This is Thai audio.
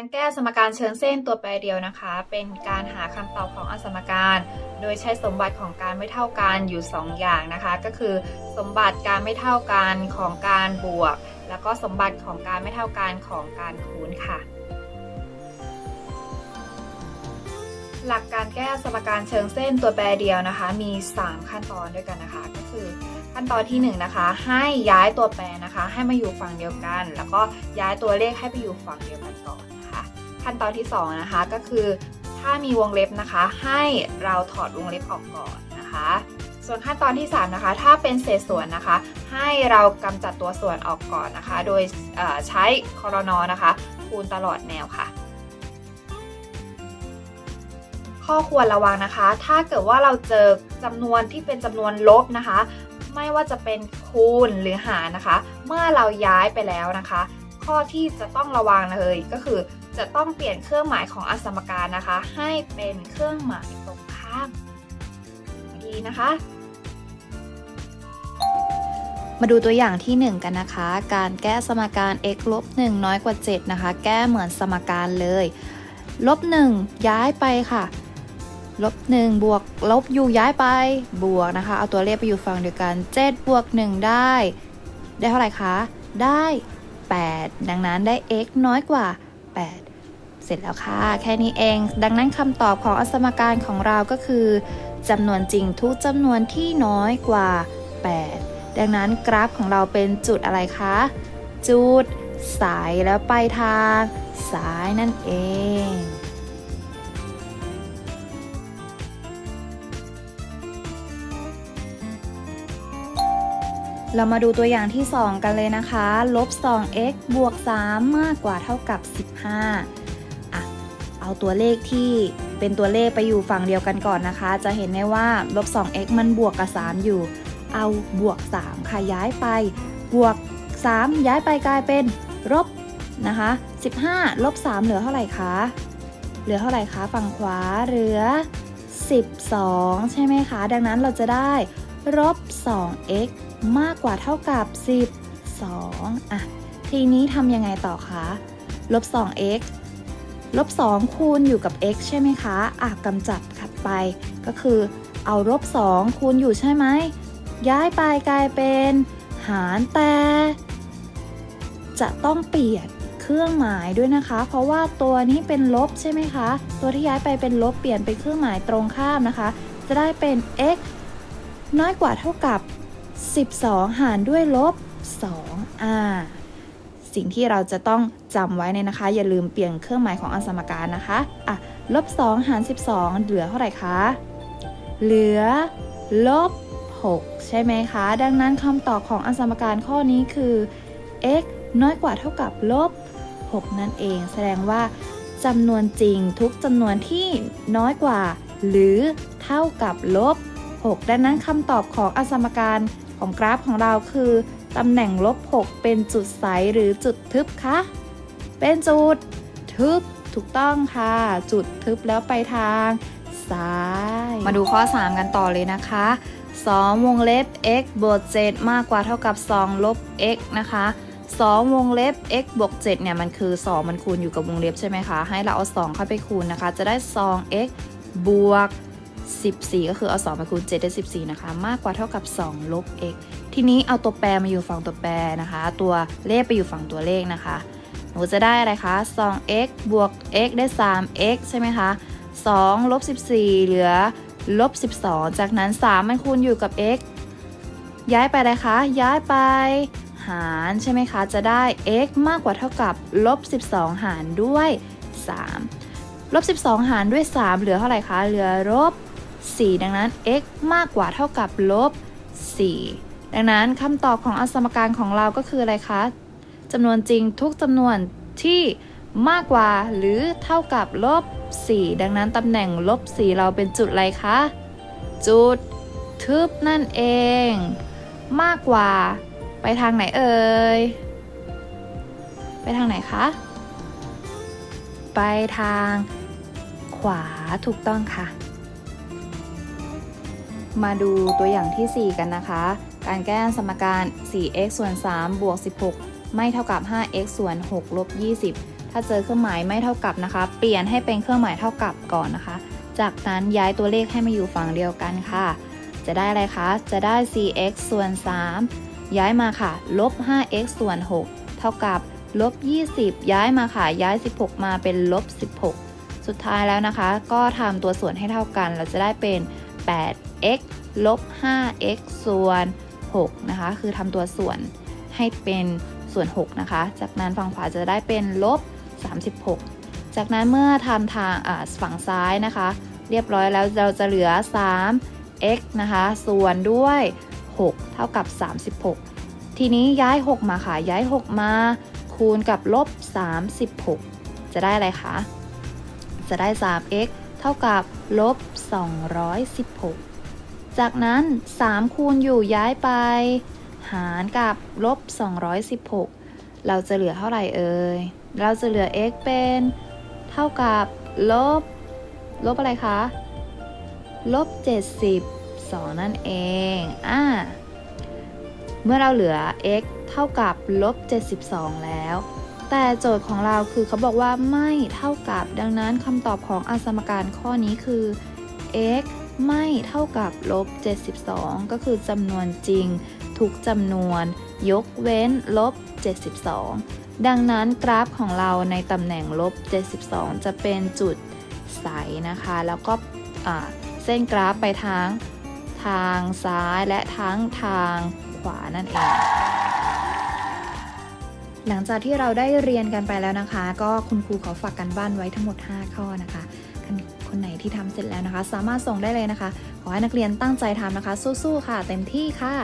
การแก้สมการเชิงเส้นตัวแปรเดียวนะคะ เป็นการหาคำตอบของอสมการ โดยใช้สมบัติของการไม่เท่ากันอยู่ 2 อย่างนะคะ ก็คือสมบัติการไม่เท่ากันของการบวก แล้วก็สมบัติของการไม่เท่ากันของการคูณค่ะ หลักการแก้สมการเชิงเส้นตัวแปรเดียวนะคะ มี 3 ขั้นตอนด้วยกันนะคะ ก็คือ ขั้นตอนที่1นนะคะ ให้ย้ายตัวแปรนะคะ ให้มาอยู่ฝั่งเดียวกัน แล้วก็ย้ายตัวเลขให้ไปอยู่ฝั่งเดียวกันก่อนนะคะขั้นตอนที่ 2 นะคะก็คือ ถ้ามีวงเล็บนะคะ ให้เราถอดวงเล็บออกก่อนนะคะ ส่วนขั้นตอนที่ 3 นะคะ ถ้าเป็นเศษส่วนนะคะ ให้เรากำจัดตัวส่วนออกก่อนนะคะ โดยใช้คอรนอนะคะ คูณตลอดแนวค่ะข้อควรระวังนะคะ ถ้าเกิดว่าเราเจอจำนวนที่เป็นจำนวนลบนะคะ ไม่ว่าจะเป็นคูณหรือหารนะคะ เมื่อเราย้ายไปแล้วนะคะ ข้อที่จะต้องระวังเลยก็คือ จะต้องเปลี่ยนเครื่องหมายของอสมการนะคะ ให้เป็นเครื่องหมายตรงข้ามดีนะคะ มาดูตัวอย่างที่ 1 กันนะคะ การแก้สมการ x ลบ1น้อยกว่า 7 นะคะ แก้เหมือนสมการเลยลบ1ย้ายไปค่ะ ลบ1บวกลบอยู่ย้ายไปบวกนะคะ เอาตัวเลขไปอยู่ฝั่งเดียวกัน7บวก1ได้ ได้เท่าไหร่คะ ได้ 8 ดังนั้นได้ x น้อยกว่า 8 เสร็จแล้วค่ะ แค่นี้เอง ดังนั้นคำตอบของอสมการของเราก็คือจำนวนจริงทุกจำนวนที่น้อยกว่า 8 ดังนั้นกราฟของเราเป็นจุดอะไรคะ จุดสายแล้วไปทางซ้ายนั่นเอง เรามาดูตัวอย่างที่ 2 กันเลยนะคะลบ 2x บวก 3 มากกว่าเท่ากับ 15อะเอาตัวเลขที่เป็นตัวเลขไปอยู่ฝั่งเดียวกันก่อนนะคะ จะเห็นได้ว่าลบ 2x มันบวกกับ 3 อยู่ เอาบวก 3 ค่ะย้ายไป บวก 3 ย้ายไปกลายเป็นลบนะคะ 15 ลบ 3 เหลือเท่าไหร่คะ เหลือเท่าไหร่คะ ฝั่งขวาเหลือ 12 ใช่ไหมคะ ดังนั้นเราจะได้ลบ 2x มากกว่าเท่ากับ 12 อะ ทีนี้ทำยังไงต่อคะลบ 2x ลบ 2 คูณอยู่กับ x ใช่ไหมคะ อะกำจัดขัดไป ก็คือเอาลบ 2 คูณอยู่ใช่ไหม ย้ายไปกลายเป็น หารแต่ จะต้องเปลี่ยนเครื่องหมายด้วยนะคะ เพราะว่าตัวนี้เป็นลบใช่ไหมคะ ตัวที่ย้ายไปเป็นลบเปลี่ยนเป็นเครื่องหมายตรงข้ามนะคะ จะได้เป็น x น้อยกว่าเท่ากับ 12 หารด้วยลบ2อ่าสิ่งที่เราจะต้องจำไว้เนี่ยนะคะ อย่าลืมเปลี่ยนเครื่องหมายของอันสมการนะคะอะลบ 2 หาร 12 เหลือเท่าไหร่คะ เหลือลบ 6 ใช่ไหมคะ ดังนั้นคำตอบของอันสมการข้อนี้คือ x น้อยกว่าเท่ากับลบ 6 นั่นเอง แสดงว่าจำนวนจริงทุกจำนวนที่น้อยกว่า หรือเท่ากับลบ 6 ดังนั้นคำตอบของอสมการ ของกราฟของเราคือตำแหน่งลบ 6 เป็นจุดใสหรือจุดทึบคะเป็นจุดทึบถูกต้องค่ะ จุดทึบแล้วไปทาง ซ้าย มาดูข้อ 3 กันต่อเลยนะคะ 2 วงเล็บ x บวก7มากกว่าเท่ากับ 2 ลบ x นะคะ2วงเล็บ x บวก7เนี่ย มันคือ 2 มันคูณอยู่กับวงเล็บใช่ไหมคะ ให้เราเอา 2 เข้าไปคูณนะคะ จะได้ 2x บวก 14 ก็คือเอา 2 มาคูณ7ได้14 นะคะ มากกว่าเท่ากับ 2 ลบ x ทีนี้เอาตัวแปรมาอยู่ฝั่งตัวแปรนะคะ ตัวเลขไปอยู่ฝั่งตัวเลขนะคะ หนูจะได้อะไรคะ 2x บวก x ได้ 3x ใช่ไหมคะ 2 ลบ 14 เหลือลบ 12 จากนั้น 3 มันคูณอยู่กับ x ย้ายไปเลยคะ ย้ายไปหารใช่ไหมคะ จะได้ x มากกว่าเท่ากับลบ 12 หารด้วย 3ลบ 12 หารด้วย 3 เหลือเท่าไหร่คะ เหลือลบ 4 ดังนั้น x มากกว่าเท่ากับลบ 4 ดังนั้นคำตอบของอสมการของเราก็คืออะไรคะจำนวนจริงทุกจำนวนที่มากกว่าหรือเท่ากับลบ 4 ดังนั้นตำแหน่งลบ 4 เราเป็นจุดอะไรคะ จุดทึบนั่นเอง มากกว่าไปทางไหนเอ่ย ไปทางไหนคะ ไปทางขวาถูกต้องค่ะ มาดูตัวอย่างที่ 4 กันนะคะ การแก้สมการ 4x ส่วน3บวก 16 ไม่เท่ากับ 5x ส่วน6ลบ20 ถ้าเจอเครื่องหมายไม่เท่ากับนะคะ เปลี่ยนให้เป็นเครื่องหมายเท่ากับก่อนนะคะ จากนั้นย้ายตัวเลขให้มาอยู่ฝั่งเดียวกันค่ะ จะได้อะไรคะ จะได้ 4x ส่วน 3 ย้ายมาค่ะ ลบ 5x ส่วน 6 เท่ากับลบ 20 ย้ายมาค่ะ ย้าย 16 มาเป็นลบ 16 สุดท้ายแล้วนะคะ ก็ทำตัวส่วนให้เท่ากัน เราจะได้เป็น 8x ลบ 5x ส่วน6นะคะ คือทำตัวส่วนให้เป็นส่วน 6 นะคะ จากนั้นฝั่งขวาจะได้เป็นลบ 36 จากนั้นเมื่อทำทางฝั่งซ้ายนะคะ เรียบร้อยแล้วเราจะเหลือ 3 x นะคะ ส่วนด้วย 6 เท่ากับ 36 ทีนี้ย้าย 6 มาค่ะ ย้าย 6 มาคูณกับลบ 36 จะได้อะไรคะ จะได้ 3x เท่ากับลบ 216 จากนั้น 3 คูณอยู่ย้ายไป หารกับลบ 216 เราจะเหลือเท่าไหร่เอ่ย เราจะเหลือ x เป็น เท่ากับลบ ลบอะไรคะ ลบ72นั่นเอง อ่า เมื่อเราเหลือ x เท่ากับลบ 72 แล้วแต่โจทย์ของเราคือเขาบอกว่าไม่เท่ากับดังนั้นคำตอบของอสมการข้อนี้คือ x ไม่เท่ากับลบ 72 ก็คือจำนวนจริง ทุกจำนวน ยกเว้นลบ 72 ดังนั้นกราฟของเราในตำแหน่งลบ 72 จะเป็นจุดใสนะคะ แล้วก็เส้นกราฟไปทางทางซ้ายและทั้งทางขวานั่นเอง หลังจากที่เราได้เรียนกันไปแล้วนะคะ ก็คุณครูขอฝากกันบ้านไว้ทั้งหมด 5 ข้อนะคะ คนไหนที่ทำเสร็จแล้วนะคะ สามารถส่งได้เลยนะคะ ขอให้นักเรียนตั้งใจทำนะคะ สู้ๆค่ะ เต็มที่ค่ะ